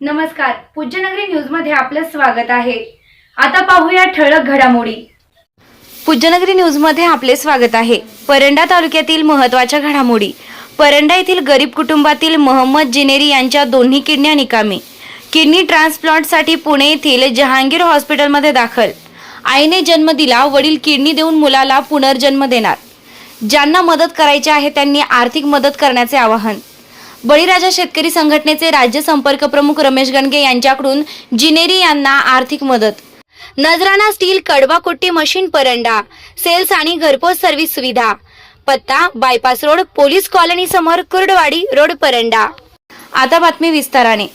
नमस्कार पूज्यनगरी न्यूजमध्ये आपलं स्वागत आहे. आता पाहूया ठळक घडामोडी. पूज्यनगरी न्यूजमध्ये आपले स्वागत आहे. परंडा तालुक्यातील महत्त्वाच्या घडामोडी. परंडा येथील गरीब कुटुंबातील मोहम्मद जिनेरी यांच्या दोन्ही किडन्या निकामी. किडनी ट्रान्सप्लांटसाठी पुणे येथील जहांगीर हॉस्पिटलमध्ये दाखल. आईने जन्म दिला वडील किडनी देऊन मुलाला पुनर्जन्म देणार. ज्यांना मदत करायची आहे त्यांनी आर्थिक मदत करण्याचे आवाहन. बळीराजा शेतकरी संघटनेचे राज्य संपर्क प्रमुख रमेश गणगे यांच्याकडून जिनेरी यांना आर्थिक मदत. नजराना स्टील कडवाकोट्टी मशीन परंडा सेल्स आणि घरपोच सर्व्हिस सुविधा. पत्ता बायपास रोड पोलीस कॉलनी समोर कुर्डवाडी रोड परंडा. आता बातमी विस्ताराने.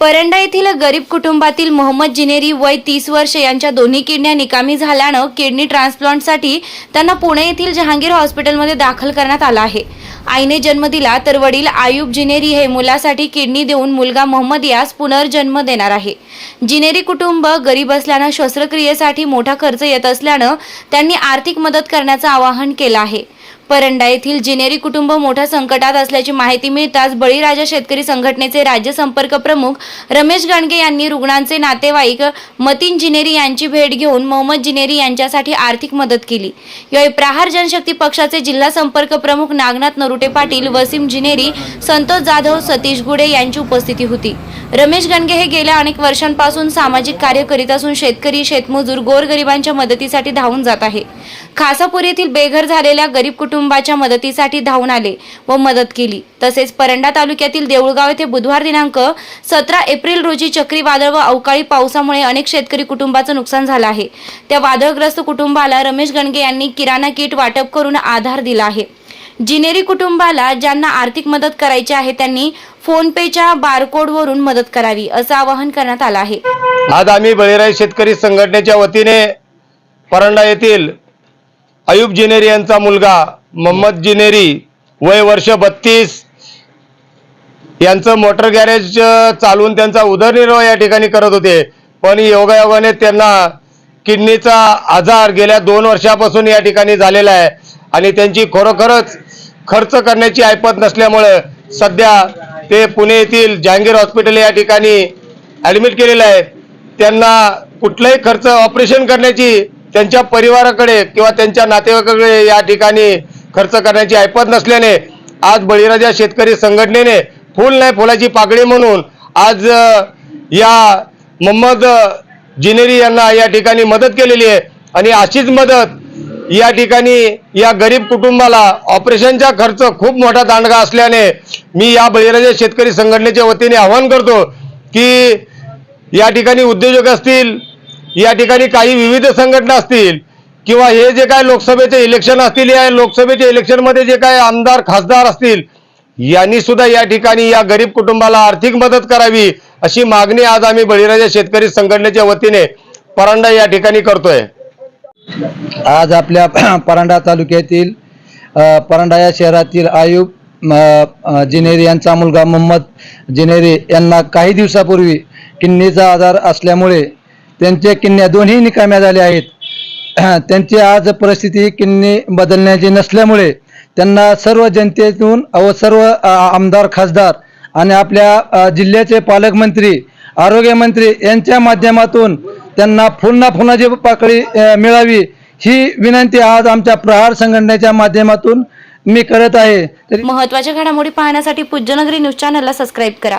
परंडा येथील गरीब कुटुंबातील मोहम्मद जिनेरी वय तीस वर्ष यांच्या दोन्ही किडन्या निकामी झाल्यानं किडनी ट्रान्सप्लांटसाठी त्यांना पुणे येथील जहांगीर हॉस्पिटलमध्ये दाखल करण्यात आला आहे. आईने जन्म दिला तर वडील आयुब जिनेरी हे मुलासाठी किडनी देऊन मुलगा मोहम्मद यास पुनर्जन्म देणार आहे. जिनेरी कुटुंब गरीब असल्यानं शस्त्रक्रियेसाठी मोठा खर्च येत असल्यानं त्यांनी आर्थिक मदत करण्याचं आवाहन केलं आहे. परंडा येथील जिनेरी कुटुंब मोठ्या संकटात असल्याची माहिती मिळताच बळीराजा शेतकरी संघटनेचे राज्य संपर्क प्रमुख रमेश गाणगे यांनी रुग्णांचे नातेवाईक मतीन जिनेरी यांची भेट घेऊन मोहम्मद जिनेरी यांच्यासाठी आर्थिक मदत केली. यावेळी प्रहार जनशक्ती पक्षाचे जिल्हा संपर्क प्रमुख नागनाथ नरुटे पाटील वसीम जिनेरी संतोष जाधव सतीश गुडे यांची उपस्थिती होती. रमेश गणगे हे गेल्या अनेक वर्षांपासून सामाजिक कार्य करीत असून शेतकरी शेतमजूर गोरगरिबांच्या मदतीसाठी धावून जात आहे. खासापूर येथील बेघर झालेल्या गरीब कुटुंब कुटुंबाच्या मदतीसाठी धावून आले व मदत केली. तसेच परंडा तालुक्यातील देऊळगाव येथे बुधवार दिनांक सतरा एप्रिल रोजी चक्रीवादळ व अवकाळी पावसामुळे अनेक शेतकरी कुटुंबाचं नुकसान झालं आहे. त्या वादळग्रस्त कुटुंबाला रमेश गणगे यांनी किराणा किट वाटप करून आधार दिला आहे. जिनेरी कुटुंबाला ज्यांना आर्थिक मदत करायची आहे त्यांनी फोन पेच्या बारकोडवरून मदत करावी असं आवाहन करण्यात आलं आहे. आज आम्ही बळीराय शेतकरी संघटनेच्या वतीने परंडा येथील अयुब जिनेरी यांचा मुलगा मोहम्मद जिनेरी वय वर्ष बत्तीस. यांचं मोटर गॅरेज चालवून त्यांचा उदरनिर्वाह या ठिकाणी करत होते. पण योगायोगाने त्यांना किडनीचा आजार गेल्या दोन वर्षापासून या ठिकाणी झालेला आहे. आणि त्यांची खरोखरच खर्च करण्याची ऐपत नसल्यामुळे सध्या ते पुणे येथील जहांगीर हॉस्पिटल या ठिकाणी ॲडमिट केलेलं आहे त्यांना कुठलाही खर्च ऑपरेशन करण्याची त्यांच्या परिवाराकडे किंवा त्यांच्या नातेवाईकाकडे या ठिकाणी खर्च करण्याची ऐपत नसल्याने आज बळीराजा शेतकरी संघटनेने फुल नाही फुलाची पाकळी म्हणून आज या मोहम्मद जिनेरी यांना या ठिकाणी मदत केलेली आहे. आणि अशीच मदत या ठिकाणी या गरीब कुटुंबाला ऑपरेशनचा खर्च खूप मोठा दांडगा असल्याने मी या बळीराजा शेतकरी संघटनेच्या वतीने आवाहन करतो की या ठिकाणी उद्योजक असतील या ठिकाणी काही विविध संघटना असतील किंवा हे जे काय लोकसभेचे इलेक्शन असतील या लोकसभेच्या इलेक्शनमध्ये जे काय आमदार खासदार असतील यांनी सुद्धा या ठिकाणी या गरीब कुटुंबाला आर्थिक मदत करावी अशी मागणी आज आम्ही बळीराजा शेतकरी संघटनेच्या वतीने परांडा या ठिकाणी करतोय. आज आपल्या परांडा तालुक्यातील परांडा या शहरातील आयुब जिनेरी यांचा मुलगा मोहम्मद जिनेरी यांना काही दिवसापूर्वी किडनीचा आजार असल्यामुळे त्यांच्या किडन्या दोन्ही निकाम्या झाल्या आहेत. त्यांची आज परिस्थिती किन्नी बदलण्याची नसल्यामुळे त्यांना सर्व जनतेतून व सर्व आमदार खासदार आणि आपल्या जिल्ह्याचे पालकमंत्री आरोग्यमंत्री यांच्या माध्यमातून त्यांना पुन्हा पुन्हाची पाकळी मिळावी ही विनंती आज आमच्या प्रहार संघटनेच्या माध्यमातून मी करत आहे. तरी घडामोडी पाहण्यासाठी पूज्यनगरी न्यूज चॅनलला सबस्क्राईब करा.